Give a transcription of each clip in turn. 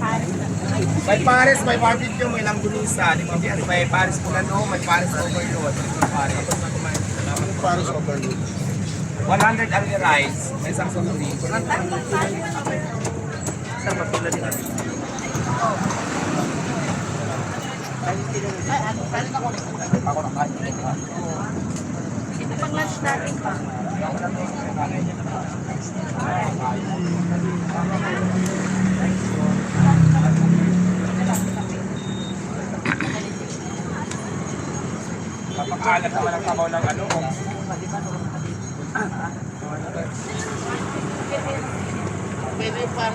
May pares, may barbecue, may langgunisa. Di ba? May pares pulano, may pares overload. Pares. Ano paros overload? 100 ang rice, may isang sumuli. Isang mapila din natin. Ako na kain. Pang lunch natin pa. Papakaalat naman ang kabaw ng ano. Pwede yung para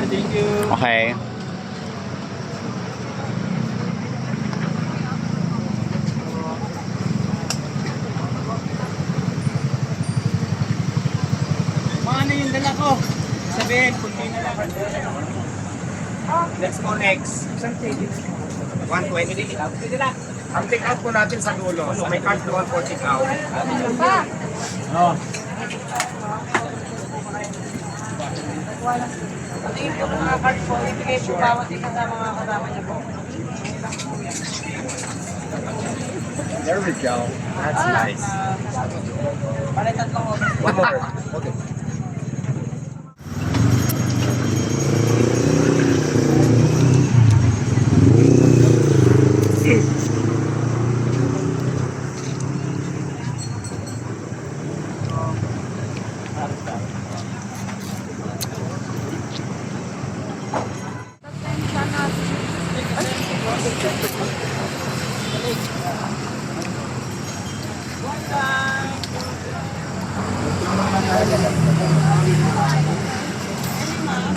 sa overload talaga. Okay. Paano yung dala ko? Sabihin, kunti na lang. Let's go next. 120. Ang take out po natin sa dulo. So may card doon for take out. Patingin po ng mga card po, ibigay po bawat isa sa mga kasama niyo po. There we go. That's nice. Palitan ko po. One more. Okay.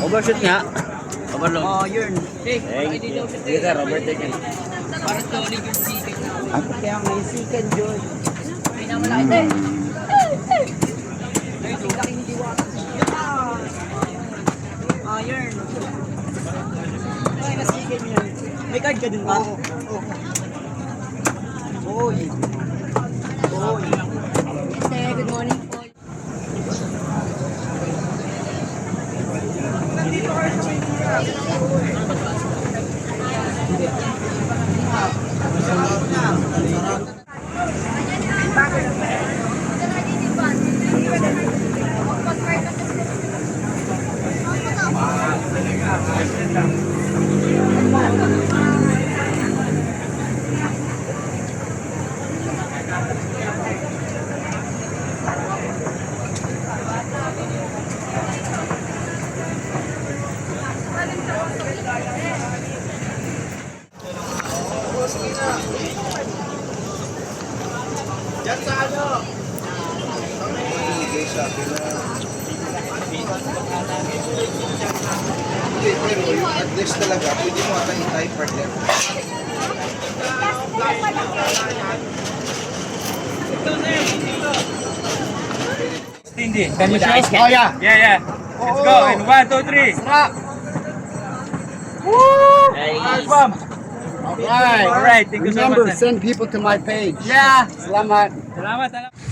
Overshoot nga. Overload. Oh, yun. Hey, Thank hindi you. Sige sir, Robert taken. Para tulig yung chicken. Kaya may sikan yun. May naman lang ito eh. Ay. Ah, yun. Ay, nasigan yun. May card ka din ba? Oo. Oy. Oy. Hindi, pero at least talaga, pwede mo ata i-type for. Hindi. Can you show? Oh yeah. Yeah, yeah. Let's go. In one, two, three. Nice bomb. Alright. All right. Thank you so Remember, much. send people to my page. Yeah. Salamat. Salamat. Salamat.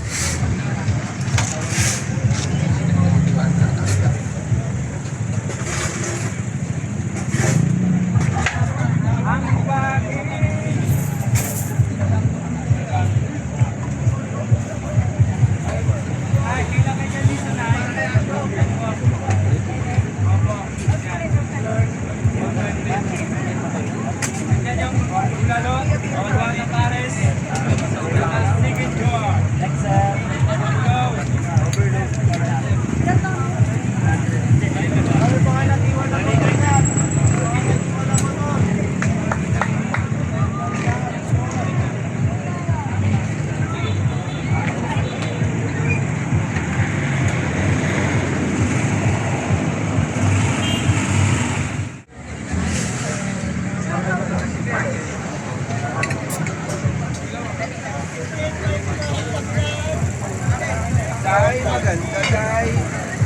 Maganda, Day.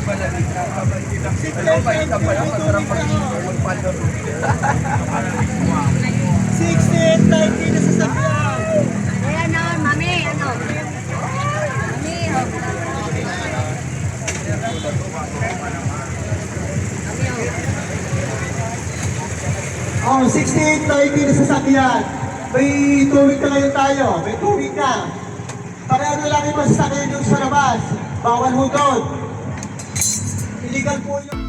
Malamig na kamay nila. Ano ba yung kapal ang masarap magpalaro? 16, 19 na sasakyan. Na, mami, ano? Mami, oh. Oh, 16, 19 na sasakyan. May tubig na ngayon tayo. May tubig na. Pareho na lang yung masasakyan yung sa labas. Bawal ho doon. Illegal po yun.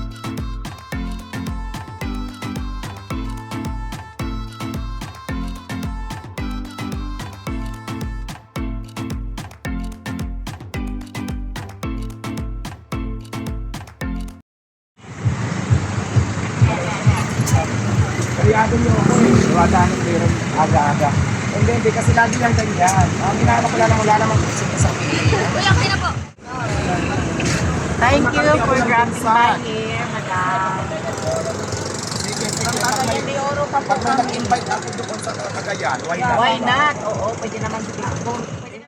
Kayado niyo ako eh. Wala nang meron aga-aga. Hindi, hindi. Kasi lagi lang ganyan. Ang ginagawa ko lang wala namang gusto sa akin. Kuya, kaya na po. Thank you for grabbing my hair, madam. Pag may oro ka pag may nag-invite ako doon sa Cagayan, why not? Why not? Oo, pwede naman sa Facebook. Pwede na-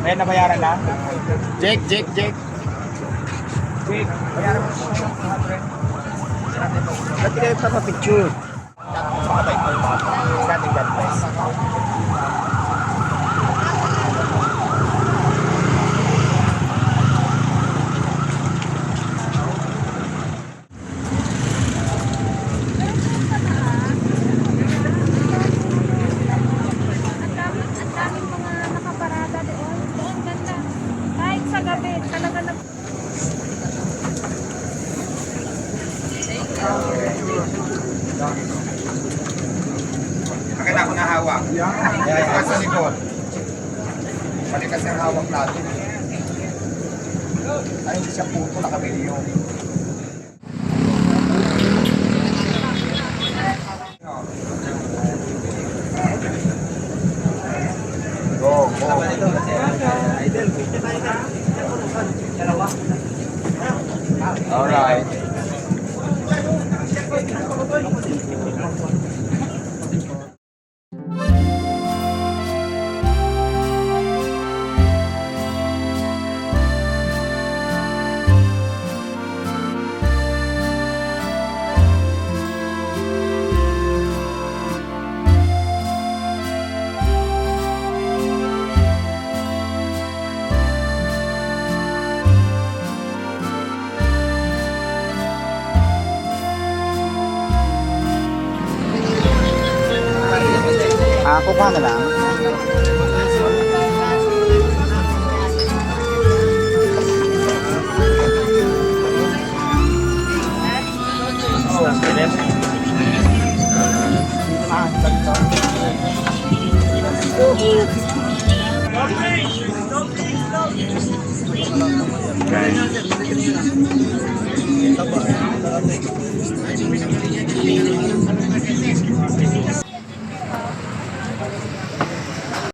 May nabayaran na? Jake, Jake, Jake. Jake, bayaran mo siya ng 100. Ba't kayo papapicture? Pakabay ko. Dating God bless. Ang daming, ang daming mga nakaparada doon. Doon, ganda. Gabi, talaga nag... Akin ako na hawak. Balik ka sa likod. Balik ka sa hawak natin. Ay, siya puto, nakabili yun. All right. Ah, kukuha na lang. Okay.